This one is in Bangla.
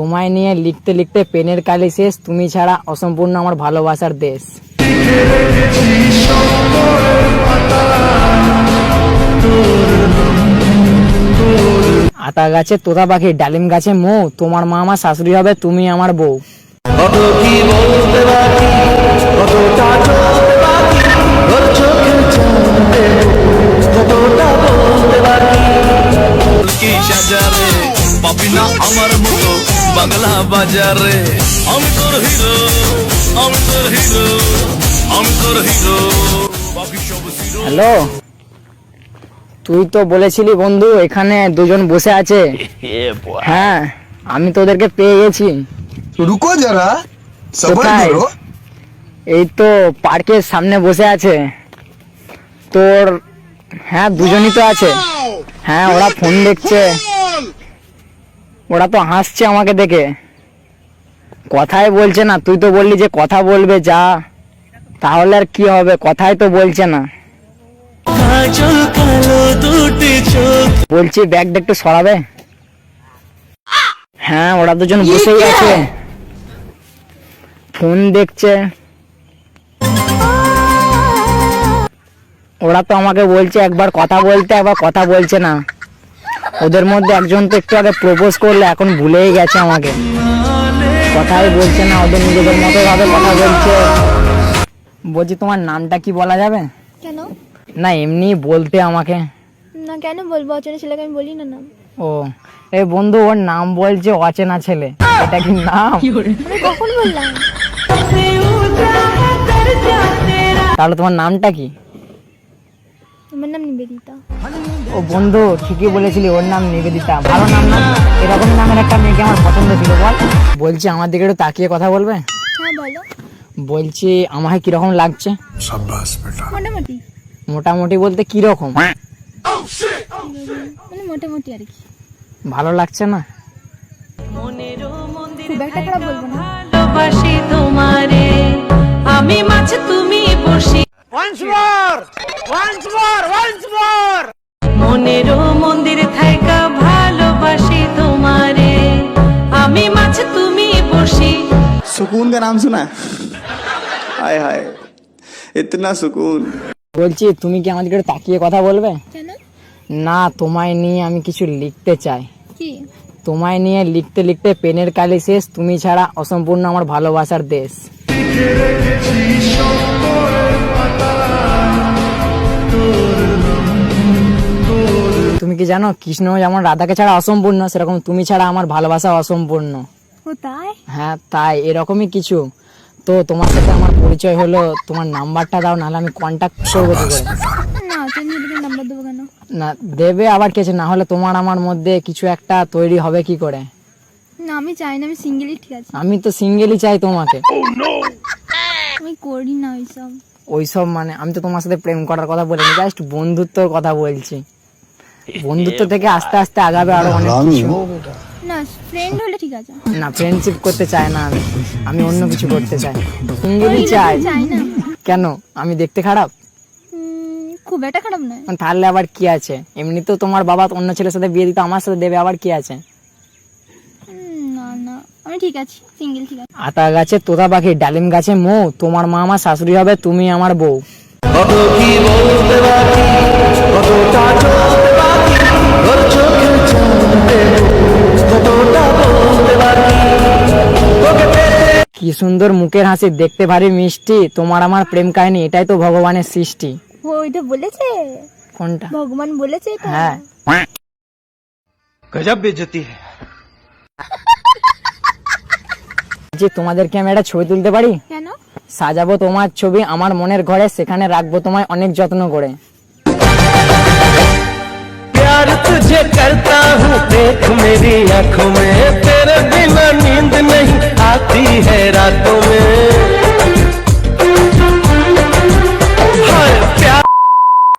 তোমায় নিয়ে লিখতে লিখতে পেনের কালি শেষ, তুমি ছাড়া অসম্পূর্ণ আমার ভালোবাসার দেশ। আতা গাছে তোতা পাখি, ডালিম গাছে মৌ, তোমার মা আমার শাশুড়ি হবে, তুমি আমার বউ। আমার মতো। বাংলা বাজারে আমি তোর হিরো আমি তোর হিরো। আমি তোর হিরো হ্যালো? তুই তো বলেছিলি বন্ধু এখানে দুজন বসে আছে। হ্যাঁ আমি তো ওদেরকে পেয়ে গেছি। রুকো যারা এই তো পার্কের সামনে বসে আছে। তোর হ্যাঁ দুজনই তো আছে। হ্যাঁ ওরা ফোন দেখছে। ওরা তো হাসছে আমাকে দেখে। কথাই বলছে না। তুই তো বললি যে কথা বলবে যা। তাহলে আর কি হবে? কথাই তো বলছে না। বলছি ব্যাগটা একটু সরাবে? হ্যাঁ ওরা দুজন বসেই আছে। ফোন দেখছে। ওরা তো আমাকে বলছে একবার কথা বলতে একবার কথা বলছে না। ওদের মধ্যে একজন তো একটু আগে প্রপোজ করলে এখন ভুলেই গেছে আমাকে। কথাই বলছে না ওদের নিজেদের মতো ভাবে কথা বলছে। বলছি তোমার নামটা কি বলা যাবে? কেন? না এমনি বলতে আমাকে। না কেন বলব? অচেনা ছেলেকে আমি বলি না নাম। ও এই বন্ধু ওর নাম বলছে অচেনা ছেলে। এটা কি নাম? আমি কখন বললাম? তাহলে তোমার নামটা কি? আমার নাম নিবেদিতা। ও বন্ধু ঠিকই বলেছিলি ওর নাম নিবেদিতা। ভালো নাম না? এরকম নামের একটা মেয়েকে আমার পছন্দ ছিল বল। বলছি আমার দিকে একটু তাকিয়ে কথা বলবে? হ্যাঁ বলো। বলছি আমাকে কীরকম লাগছে? মোটামুটি। মোটামুটি বলতে কীরকম? মানে মোটামুটি আর কি। ভালো লাগছে না? খুব একটা খারাপ বলব না। ভালোবাসি তোমারে। सुकून का नाम सुना है हाय हाय इतना सुकून বলছি তুমি কি আমার দিকে একটু তাকিয়ে কথা বলবে কেন না তোমায় নিয়ে আমি কিছু লিখতে চাই কি তোমায় নিয়ে লিখতে লিখতে পেনের কালি শেষ তুমি ছাড়া অসম্পূর্ণ আমার ভালোবাসার দেশ তুমি কি জানো কৃষ্ণ যেমন রাধাকে ছাড়া অসম্পূর্ণ সেরকম তুমি ছাড়া আমার ভালোবাসা অসম্পূর্ণ ও তাই? হ্যাঁ তাই এরকমই কিছু। তো তোমার সাথে আমার পরিচয় হলো তোমার নাম্বারটা দাও নাহলে আমি কন্ট্যাক্ট করব কি করে না নাম্বার দেবো কেন? না দেবে আবার কিছু না হলে তোমার আমার মধ্যে কিছু একটা তৈরি হবে কি করে? না আমি চাই না আমি সিঙ্গেলই ঠিক আছে। আমি তো সিঙ্গেলই চাই তোমাকে। আমি করি না ওইসব। ওইসব মানে আমি তো তোমার সাথে প্রেম করার কথা বলিনি জাস্ট বন্ধুত্বর কথা বলছি। বন্ধুত্ব থেকে আস্তে আস্তে আগাবে আরও অনেক কিছু। না ফ্রেন্ড হলে ঠিক আছে। না ফ্রেন্ডশিপ করতে চাই না আমি। আমি অন্য কিছু করতে চাই। সিঙ্গেলই চাই। কেন? আমি দেখতে খারাপ? খুব একটা খারাপ নয়। তাহলে আবার কি আছে? এমনিতেও তোমার বাবা অন্য ছেলের সাথে বিয়ে দিত আমার সাথে দেবে আবার কি আছে? না না। আমি ঠিক আছি সিঙ্গেল ঠিক আছে। আতা গাছে তোতা পাখি ডালিম গাছে মৌ তোমার মা আমার শাশুড়ি হবে তুমি আমার বউ। কত কি বলতে বাকি কি সুন্দর মুখের হাসি দেখতে ভারী মিষ্টি তোমার আমার প্রেম কাহিনী এটাই তো ভগবানের সৃষ্টি ও এটা বলেছে কোনটা ভগবান বলেছে এটা হ্যাঁ গজব বেজতি है যে তোমাদেরকে আমি একটা ছবি তুলতে পারি কেন সাজাবো তোমার ছবি আমার মনের ঘরে সেখানে রাখবো তোমায় অনেক যত্ন করে प्यार तुझे करता हूँ देख मेरी आंखों में तेरे